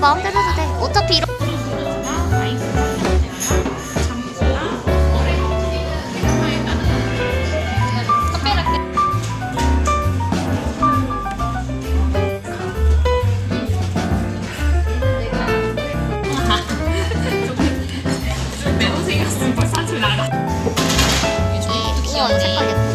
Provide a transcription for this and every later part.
마음대로 해도 돼. 어차피 이런. 매도생이었으면 벌써 사진 나가. 이 색깔 예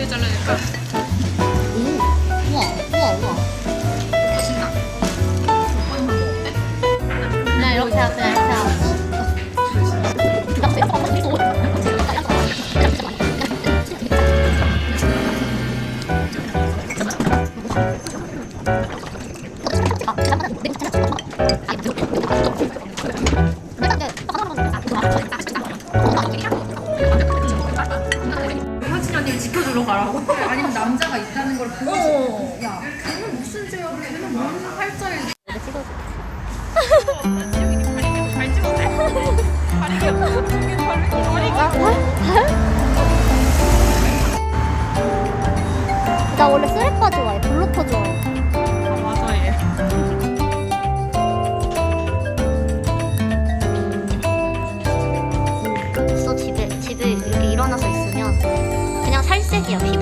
어떻게 잘라낼까? 오, 우와, 우와, 우와. 맛있나? 오빠는 뭐 어때? 그냥 이렇게 하고, 이렇게 하고. 화 진 언니를 지켜주러 가라고? 아니면 남자가 있다는 걸 보고 야 걔는 무슨 죄야 걔는 뭔 팔자에? 나 원래 쓰레빠 좋아해. 有屁。